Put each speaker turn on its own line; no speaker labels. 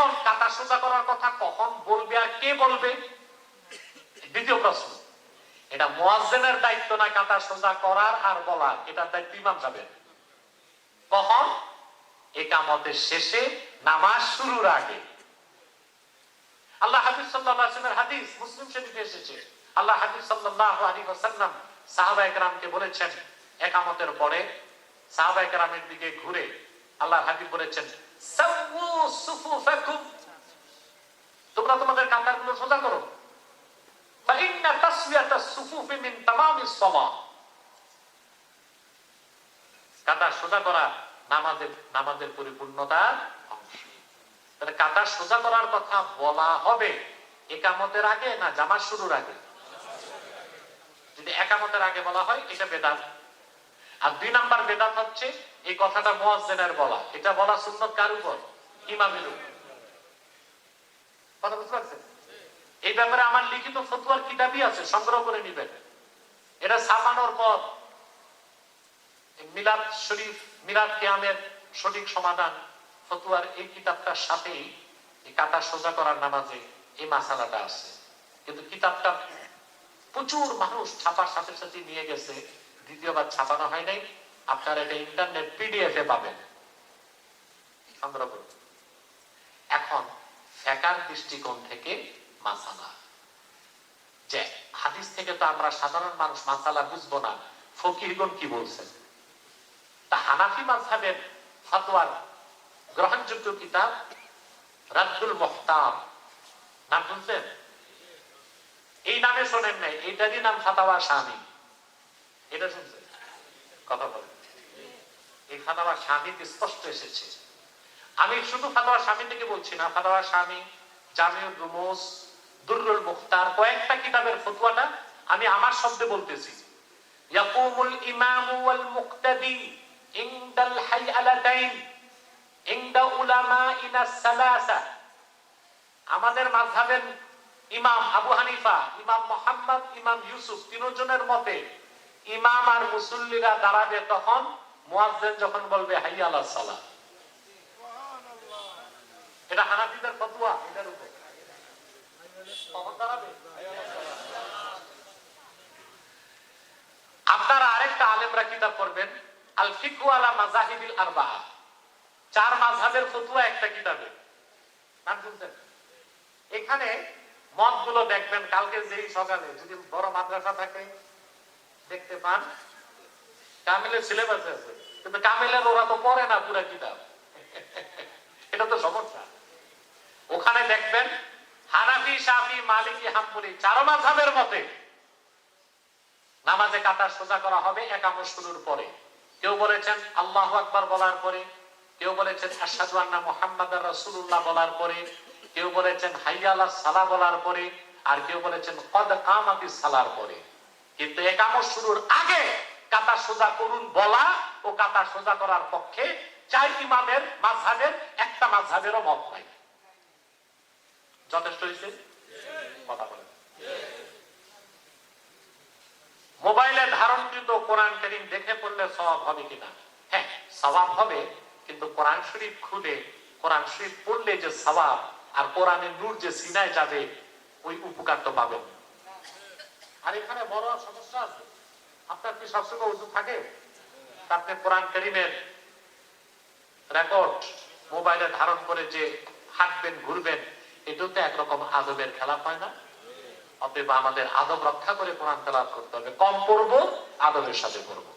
এখন কাতা সোজা করার কথা কখন বলবে আর কে বলবে? দ্বিতীয় প্রশ্ন। এটা মোয়াজ্জেনের দায়িত্ব না কাতা সোজা করার আর বলার, এটার দায়িত্ব ইমাম যাবেন কখন? একামতের শেষে, নামাজ শুরুর আগে। আল্লাহ সাল্লাল্লাহু আলাইহি হাদিস মুসলিম শরীফে এসেছে। আল্লাহ হাবিব সাল্লাল্লাহু আলাইহি ওয়াসাল্লাম সাহাবা একরামকে বলেছেন, একামতের পরে সাহাবা একরামের দিকে ঘুরে আল্লাহ হাবিব বলেছেন সাওয়ু তামামিস কাতার সোজা করা নামাজের নামাজের পরিপূর্ণতার অংশ। তাহলে কাতার সোজা করার কথা বলা হবে একামতের আগে না জামাত শুরুর আগে? যদি একামতের আগে বলা হয়, এটা বেদাত। আর দুই নাম্বার বেদাত হচ্ছে এই কথাটা মুয়াজ্জিনের বলা। এটা বলা সুন্নত কার উপর? ইমামের উপর। কথা বুঝতে পারছেন? এই ব্যাপারে আমার লিখিত ফতুয়ার কিতাবই আছে, সংগ্রহ করে নিবেন। এটা ছাপানোর পর মিলাদ শরীফ, মিলাদ কিয়ামের সঠিক সমাধান, ফতুয়ার এই কিতাবটার সাথেই এই কাটা সোজা করার নামাজে এই মাসালাটা আছে। কিন্তু কিতাবটা প্রচুর মানুষ ছাপার সাথে সাথে নিয়ে গেছে, দ্বিতীয়বার ছাপানো হয় নাই। আপনার এটা ইন্টারনেট পিডিএফ এ পাবেন। এখন ফেকার দৃষ্টিকোণ থেকে মাসালা। হাদিস থেকে তো আমরা সাধারণ মানুষ, মাসালা বুঝব না। ফকিরগণ কি বলছেন? তা হানাফি মাযহাবের ফতোয়ার গ্রহণযোগ্য কিতাব রাদ্দুল মুহতার নাম শুনছেন? এই নামে শোনেন নাই, এইটারই নাম ফাতাওয়া স্বামী এটা শুনছেন? কথা বলেন। এই ফাতাওয়া স্বামীতে স্পষ্ট এসেছে। আমি শুধু ফাতাওয়া স্বামী থেকে বলছি না, ফাতাওয়া স্বামী জামিউল রুমুস কয়েকটা কিতাবের ফতোয়াটা আমি আমার শব্দে বলতেছি। ইয়াকুমুল ইমামু ওয়াল মুক্তাদি ইনদাল ইনদা উলামাইনা সালাসা। আমাদের মাযহাবের ইমাম আবু হানিফা, ইমাম মোহাম্মদ, ইমাম ইউসুফ তিনজনের মতে ইমাম আর মুসল্লিরা দাঁড়াবে তখন মুয়াজ্জিন যখন বলবে, হাইয়া আলাস সালাহ। এটা হানাফিদের ফতোয়া, এটার উপর। আপনারা আরেকটা আলেমরা কিতাব পড়বেন আল চার ফতোয়া একটা কিতাবে। নাম শুনছেন? এখানে মতগুলো দেখবেন, কালকে যেই সকালে, যদি বড় মাদ্রাসা থাকে, দেখতে পান। কামিলের সিলেবাস আছে। কিন্তু কামিলের ওরা তো পড়ে না পুরা কিতাব। এটা তো সমস্যা। ওখানে দেখবেন সাফি মালিকি হাম্বলি চারো মতে নামাজে কাতার সোজা করা হবে শুরুর পরে। কেউ বলেছেন আল্লাহু আকবার বলার পরে, কেউ বলেছেন মুহাম্মাদার রাসূলুল্লাহ বলার পরে, কেউ বলেছেন হাইয়া আলাস সালাহ বলার পরে, আর কেউ বলেছেন কদ কামাতিস সালার পরে। কিন্তু শুরুর আগে কাতার সোজা করুন বলা ও কাতার সোজা করার পক্ষে চার ইমামের মাঝহাবের, একটা মাঝহাবেরও মত নাই। যথেষ্ট হয়েছে কথা বলেন। মোবাইলে ধারণকৃত কোরআন করিম দেখে পড়লে স্বভাব হবে কিনা? হ্যাঁ স্বভাব হবে, কিন্তু কোরআন শরীফ খুলে, কোরআন শরীফ পড়লে যে স্বভাব আর কোরআনের নূর যে সিনায় যাবে, ওই উপকার তো পাবেন। আর এখানে বড় সমস্যা আছে। আপনার কি সবসময় উজু থাকে? আপনি কোরআন করিমের রেকর্ড মোবাইলে ধারণ করে যে হাঁটবেন, ঘুরবেন এটাও তো একরকম আদবের খেলা হয় না। অতএব আমাদের আদব রক্ষা করে কোরআন তেলাপ করতে হবে। কম পড়ব, আদবের সাথে পড়ব।